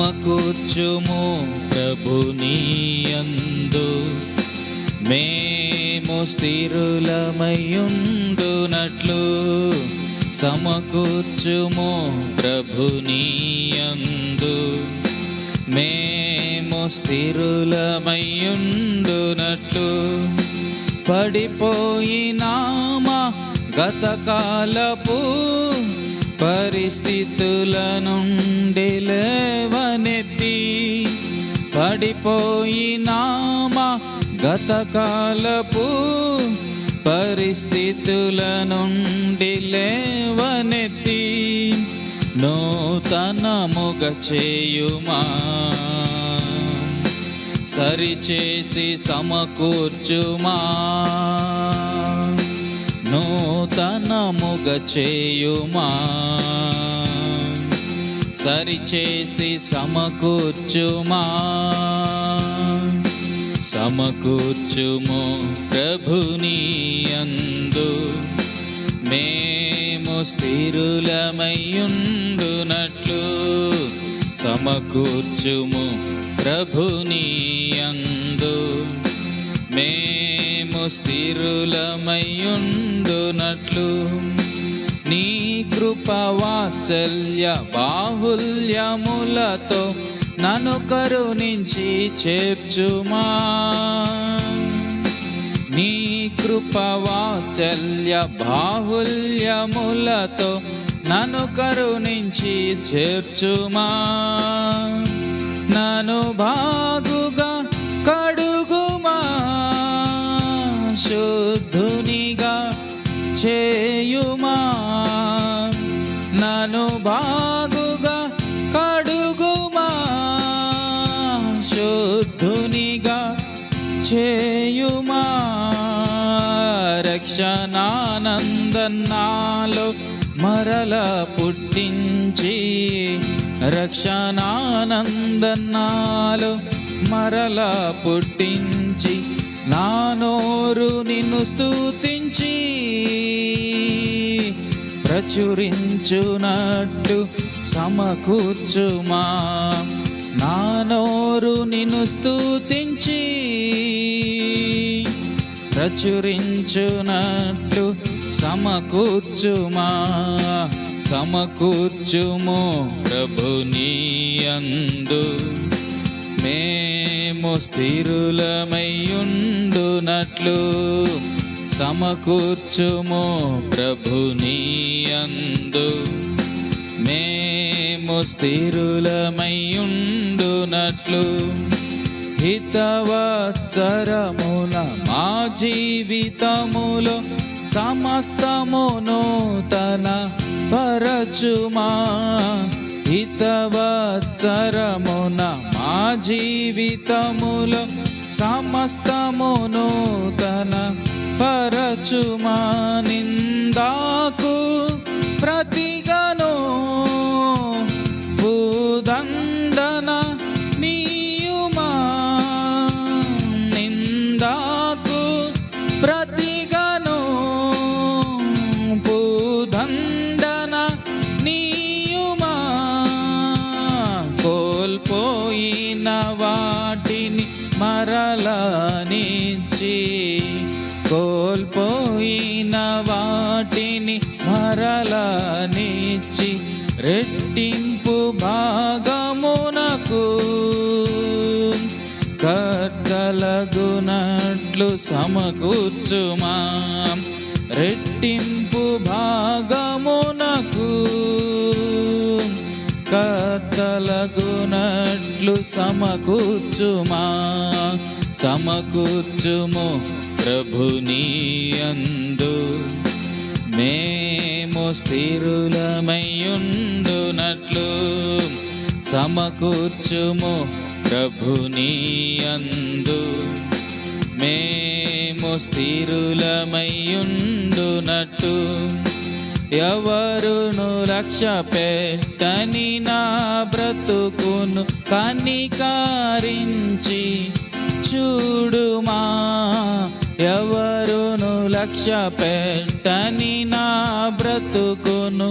సమకూర్చుము ప్రభునీయందు మేము స్థిరులమయుండునట్లు సమకూర్చుము ప్రభునీయందు మేము స్థిరులమయుండునట్లు పడిపోయినామా గతకాలపు పరిస్థితుల నుండి లేవనెత్తి పడిపోయినామా గతకాలపు పరిస్థితుల నుండి లేవనెత్తి నూతనముగ చేయుమా? సరిచేసి సమకూర్చుమా? నూతనముగ చేయుమా? సరిచేసి సమకూర్చుమా? సమకూర్చుము ప్రభుని అందు మేము స్థిరులమయ్యుండునట్లు సమకూర్చుము ప్రభుని అందు మేము స్థిరులమయ్యుండునట్లు. నీ కృపవాత్సల్య బాహుల్యములతో నన్ను కరుణించి చేర్చుమా. నీ కృపవాత్సల్య బాహుల్యములతో నన్ను కరుణించి చేర్చుమా. నను భా రక్షణానందన్నాలో మరల పుట్టించి రక్షణానందన్నాలో మరల పుట్టించి నా నోరు నిన్ను స్తుతించి ప్రచురించునట్టు సమకూర్చుమా. నా నోరు నిన్ను స్తుతించి ప్రచురించునట్లు సమకూర్చుమా సమకూర్చుము ప్రభునియందు మేము స్థిరులమయ్యుండునట్లు సమకూర్చుము ప్రభునియందు మేము స్థిరులమయ్యుండునట్లు హితవత్సరమున మా జీవితములో సమస్తమును తన పరచుమా. హితవత్సరమున మా జీవితములో సమస్తమును తన పరచుమా. నిందాకు ప్రతిగను భూదం నుంచి కోల్పోయిన వాటిని మరలనిచ్చి రెట్టింపు భాగమునకు కట్టలగునట్లు సమకూర్చుమా. రెట్టింపు భాగమునకు కట్టలగునట్లు సమకూర్చుమా. సమకూర్చుము ప్రభుని అందు మేము స్థిరులమయ్యుండునట్లు సమకూర్చుము ప్రభుని అందు మేము స్థిరులమయ్యుండునట్టు ఎవరును రక్ష పెట్టని నా బ్రతుకును కనికారించి చూడుమా ఎవరును లక్ష్య పెట్టని నా బ్రతుకును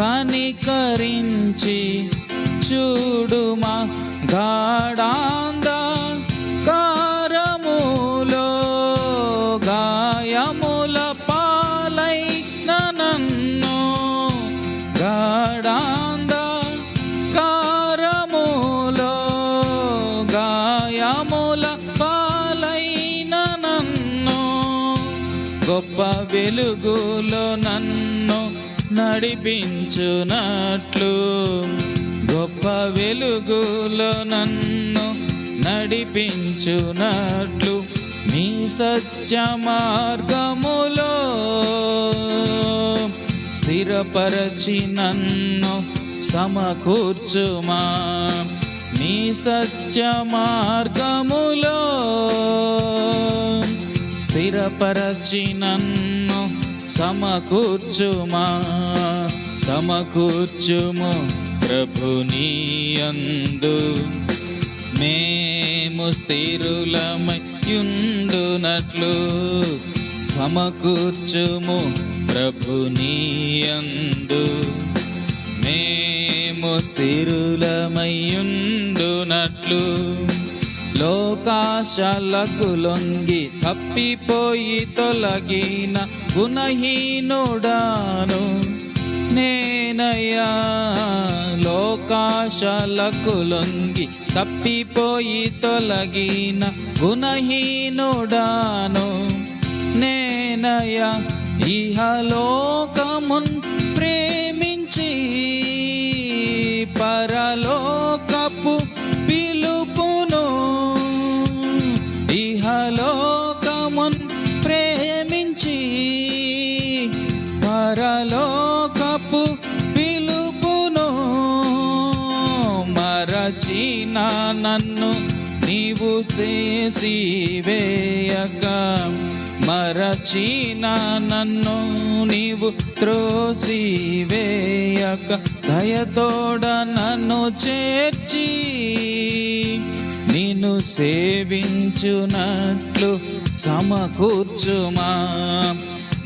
కనికరించి చూడుమా గాఢాంద గొప్ప వెలుగులో నన్ను నడిపించునట్లు. గొప్ప వెలుగులో నన్ను నడిపించునట్లు. మీ సత్య మార్గములో స్థిరపరచి నన్ను సమకూర్చుమా. మీ సత్య మార్గములో స్థిరపరచి నన్ను సమకూర్చుమా సమకూర్చుము ప్రభునీయందు మేము స్థిరులమయుండునట్లు సమకూర్చుము ప్రభునీయందు మేము స్థిరులమయుండునట్లు లోకాశాలకు లొంగి తప్పిపోయి తొలగిన గుణహీనుడాను నేనయ్యా. లోకాశాలకు లొంగి తప్పిపోయి తొలగిన గుణహీనుడాను నేనయ్యా. ఇహలోకమున్ ప్రేమించి పరలో ప్రేమించి పరలోకపు పిలుపును మరచిన నన్ను నీవు చేసి వేయక మరచిన నన్ను నీవు త్రోసి వేయక దయతోడ నన్ను చేర్చి సేవించునట్లు సమకూర్చుమా.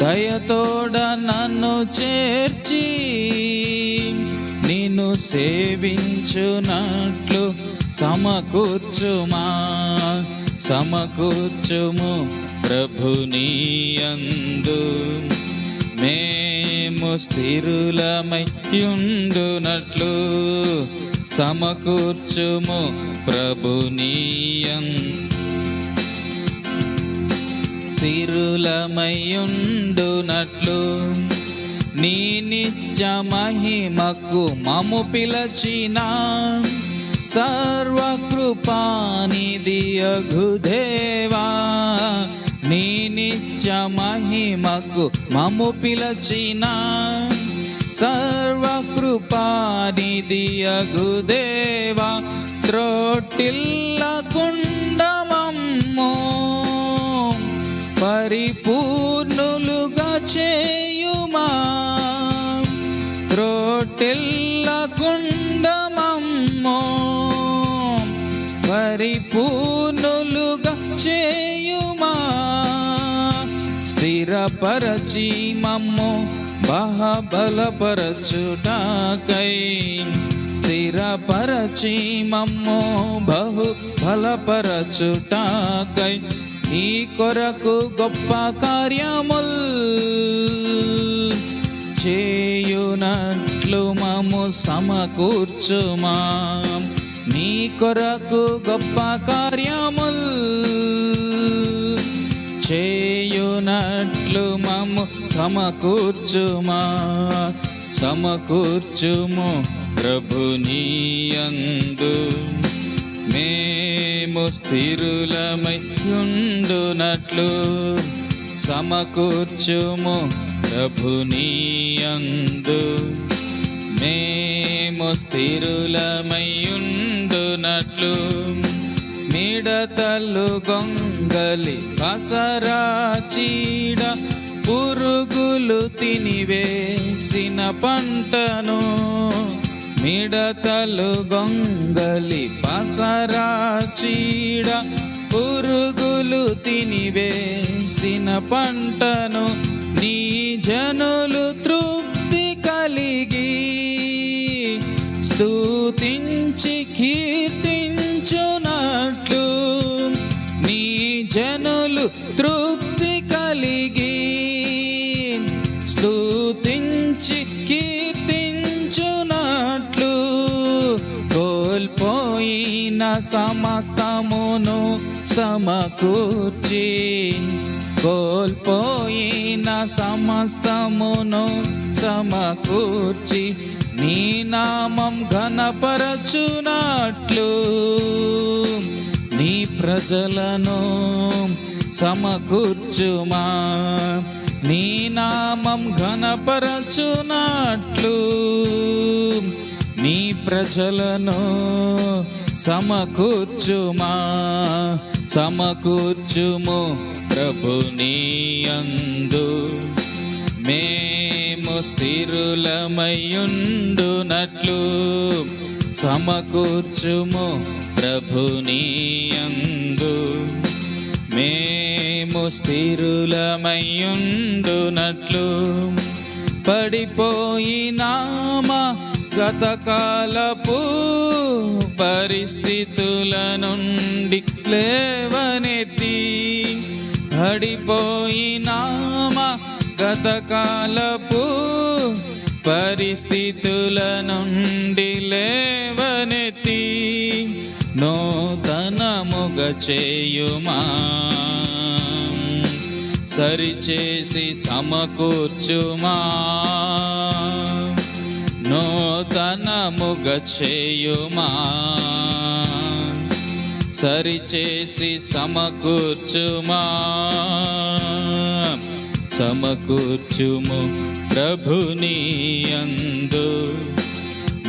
దయతోడ నన్ను చేర్చి నిన్ను సేవించునట్లు సమకూర్చుమా. సమకూర్చుము ప్రభునీయందు మేము స్థిరులమై ఉండునట్లు సమకూర్చుము ప్రభునీయం స్థిరులమయుండునట్లు నీ నిత్య మహిమకు మము పిలచిన సర్వకృపానిధి అఘుదేవా నీ నిత్య మహిమకు మము పిలచిన సర్వకృపానిధి అఘుదేవా త్రోటిల్లకుండమమ్మో పరిపూర్ణులుగా చేయుమా త్రోటిల్ల త్రోటిల్లకుండమమ్మో పరిపూర్ణులుగా చేయుమా స్థిరపరచి మమ్ము బహబలపరచుటాకై స్థిరపరచి మమ్మో బహు బలపరచుటాకై నీ కొరకు గొప్ప కార్యముల్ చేయునట్లు మము సమకూర్చుమా. నీ కొరకు గొప్ప కార్యముల్ చేయునట్లు మము సమకూర్చుమా సమకూర్చుము ప్రభునీయందు మేము స్థిరులమై ఉండునట్లు సమకూర్చుము ప్రభునీయందు మేము స్థిరులమై ఉండునట్లు మిడతలు గొంగలి పసరా చీడ పురుగులు తినివేసిన పంటను మిడతలు గొంగలి పసరా చీడ పురుగులు తినివేసిన పంటను నీ జనులు తృప్తి కలిగి స్తుతించి కీర్తించి సమస్తమును సమకూర్చి కోల్పోయిన సమస్తమును సమకూర్చి నీ నామం ఘనపరచునట్లు నీ ప్రజలను సమకూర్చుమా. నీ నామం ఘనపరచునట్లు నీ ప్రజలను సమకూర్చుమా సమకూర్చుము ప్రభు నీయందు మేము స్థిరులమయుండునట్లు సమకూర్చుము ప్రభు నీయందు మేము స్థిరులమయుండునట్లు పడిపోయినామా గతకాలపు పరిస్థితుల నుండి లేవనెత్తి గడిపోయినామా గతకాలపు పరిస్థితుల నుండి లేవనెత్తి నూతనముగ చేయుమా? సరిచేసి సమకూర్చుమా? నూతనముగ చేయుమా సరిచేసి సమకూర్చుమా. సమకూర్చుము ప్రభుని అందు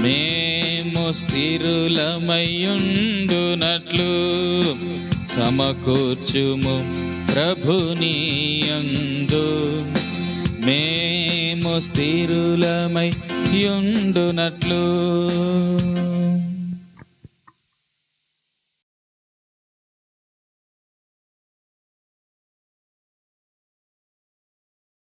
మేము స్థిరులమయుండునట్లు సమకూర్చుము ప్రభుని అందు మేము స్థిరులమై యుండునట్లు